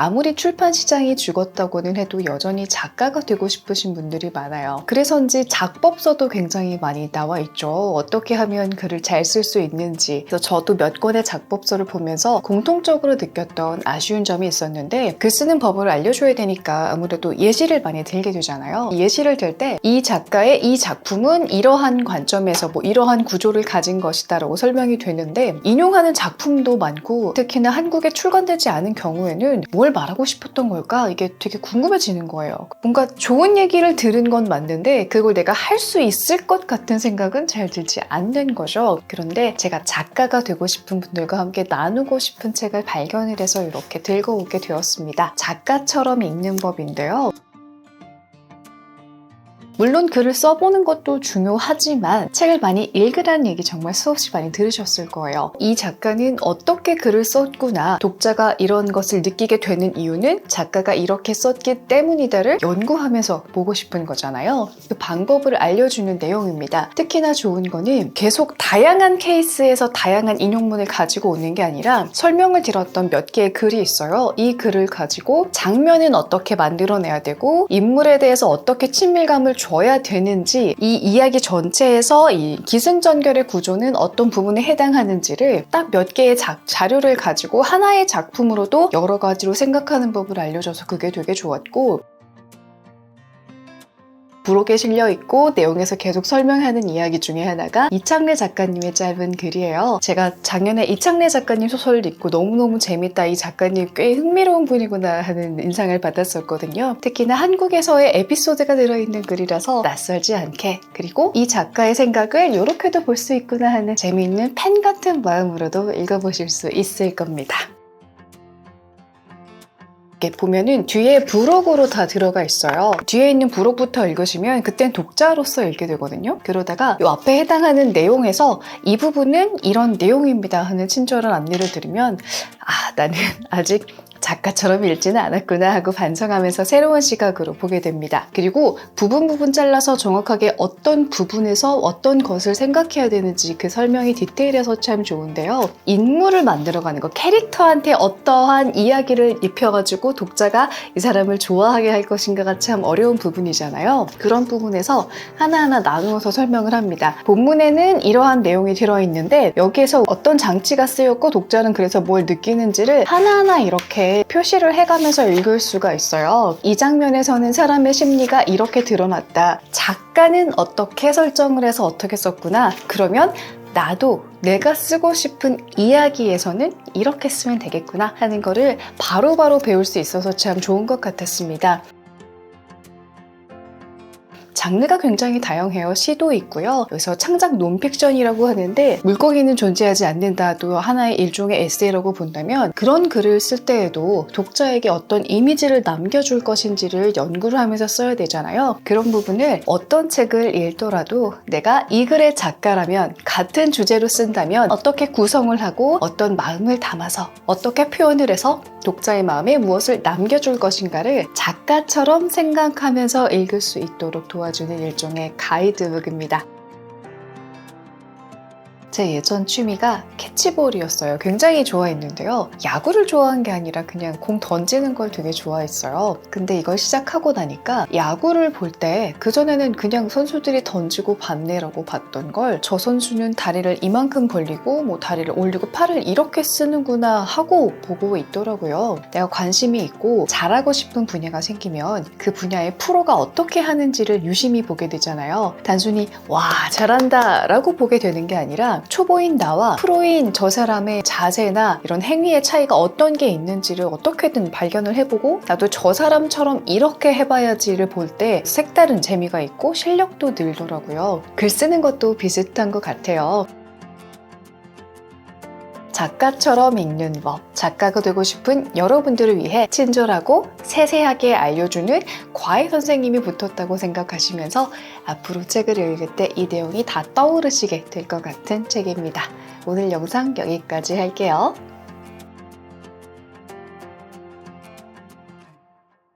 아무리 출판 시장이 죽었다고는 해도 여전히 작가가 되고 싶으신 분들이 많아요. 그래서인지 작법서도 굉장히 많이 나와 있죠. 어떻게 하면 글을 잘 쓸 수 있는지. 그래서 저도 몇 권의 작법서를 보면서 공통적으로 느꼈던 아쉬운 점이 있었는데 글 쓰는 법을 알려줘야 되니까 아무래도 예시를 많이 들게 되잖아요. 예시를 들 때 이 작가의 이 작품은 이러한 관점에서 뭐 이러한 구조를 가진 것이다라고 설명이 되는데 인용하는 작품도 많고 특히나 한국에 출간되지 않은 경우에는 뭘 말하고 싶었던 걸까 이게 되게 궁금해지는 거예요. 뭔가 좋은 얘기를 들은 건 맞는데 그걸 내가 할 수 있을 것 같은 생각은 잘 들지 않는 거죠. 그런데 제가 작가가 되고 싶은 분들과 함께 나누고 싶은 책을 발견을 해서 이렇게 들고 오게 되었습니다. 작가처럼 읽는 법인데요. 물론 글을 써보는 것도 중요하지만 책을 많이 읽으라는 얘기 정말 수없이 많이 들으셨을 거예요. 이 작가는 어떻게 글을 썼구나, 독자가 이런 것을 느끼게 되는 이유는 작가가 이렇게 썼기 때문이다를 연구하면서 보고 싶은 거잖아요. 그 방법을 알려주는 내용입니다. 특히나 좋은 거는 계속 다양한 케이스에서 다양한 인용문을 가지고 오는 게 아니라 설명을 들었던 몇 개의 글이 있어요. 이 글을 가지고 장면은 어떻게 만들어내야 되고 인물에 대해서 어떻게 친밀감을 줘야 되는지 이 이야기 전체에서 이 기승전결의 구조는 어떤 부분에 해당하는지를 딱 몇 개의 자, 자료를 가지고 하나의 작품으로도 여러 가지로 생각하는 법을 알려줘서 그게 되게 좋았고 부록에 실려 있고 내용에서 계속 설명하는 이야기 중에 하나가 이창래 작가님의 짧은 글이에요. 제가 작년에 이창래 작가님 소설을 읽고 너무너무 재밌다. 이 작가님 꽤 흥미로운 분이구나 하는 인상을 받았었거든요. 특히나 한국에서의 에피소드가 들어있는 글이라서 낯설지 않게 그리고 이 작가의 생각을 이렇게도 볼 수 있구나 하는 재미있는 팬 같은 마음으로도 읽어보실 수 있을 겁니다. 이렇게 보면은 뒤에 부록으로 다 들어가 있어요. 뒤에 있는 부록부터 읽으시면 그땐 독자로서 읽게 되거든요. 그러다가 이 앞에 해당하는 내용에서 이 부분은 이런 내용입니다 하는 친절한 안내를 드리면 아 나는 아직 작가처럼 읽지는 않았구나 하고 반성하면서 새로운 시각으로 보게 됩니다. 그리고 부분 부분 잘라서 정확하게 어떤 부분에서 어떤 것을 생각해야 되는지 그 설명이 디테일해서 참 좋은데요. 인물을 만들어가는 거, 캐릭터한테 어떠한 이야기를 입혀가지고 독자가 이 사람을 좋아하게 할 것인가가 참 어려운 부분이잖아요. 그런 부분에서 하나하나 나누어서 설명을 합니다. 본문에는 이러한 내용이 들어있는데 여기에서 어떤 장치가 쓰였고 독자는 그래서 뭘 느끼는지를 하나하나 이렇게 표시를 해가면서 읽을 수가 있어요. 이 장면에서는 사람의 심리가 이렇게 드러났다. 작가는 어떻게 설정을 해서 어떻게 썼구나. 그러면 나도 내가 쓰고 싶은 이야기에서는 이렇게 쓰면 되겠구나 하는 거를 바로바로 배울 수 있어서 참 좋은 것 같았습니다. 장르가 굉장히 다양해요. 시도 있고요. 그래서 창작 논픽션이라고 하는데 물고기는 존재하지 않는다도 하나의 일종의 에세이라고 본다면 그런 글을 쓸 때에도 독자에게 어떤 이미지를 남겨줄 것인지를 연구를 하면서 써야 되잖아요. 그런 부분을 어떤 책을 읽더라도 내가 이 글의 작가라면 같은 주제로 쓴다면 어떻게 구성을 하고 어떤 마음을 담아서 어떻게 표현을 해서 독자의 마음에 무엇을 남겨줄 것인가를 작가처럼 생각하면서 읽을 수 있도록 도와주 는 일종의 가이드북입니다. 제 예전 취미가 캐치볼이었어요. 굉장히 좋아했는데요. 야구를 좋아한 게 아니라 그냥 공 던지는 걸 되게 좋아했어요. 근데 이걸 시작하고 나니까 야구를 볼 때 그전에는 그냥 선수들이 던지고 받네라고 봤던 걸 저 선수는 다리를 이만큼 벌리고 뭐 다리를 올리고 팔을 이렇게 쓰는구나 하고 보고 있더라고요. 내가 관심이 있고 잘하고 싶은 분야가 생기면 그 분야의 프로가 어떻게 하는지를 유심히 보게 되잖아요. 단순히 와 잘한다 라고 보게 되는 게 아니라 초보인 나와 프로인 저 사람의 자세나 이런 행위의 차이가 어떤 게 있는지를 어떻게든 발견을 해보고 나도 저 사람처럼 이렇게 해봐야지를 볼 때 색다른 재미가 있고 실력도 늘더라고요. 글 쓰는 것도 비슷한 것 같아요. 작가처럼 읽는 법, 작가가 되고 싶은 여러분들을 위해 친절하고 세세하게 알려주는 과외 선생님이 붙었다고 생각하시면서 앞으로 책을 읽을 때 이 내용이 다 떠오르시게 될 것 같은 책입니다. 오늘 영상 여기까지 할게요.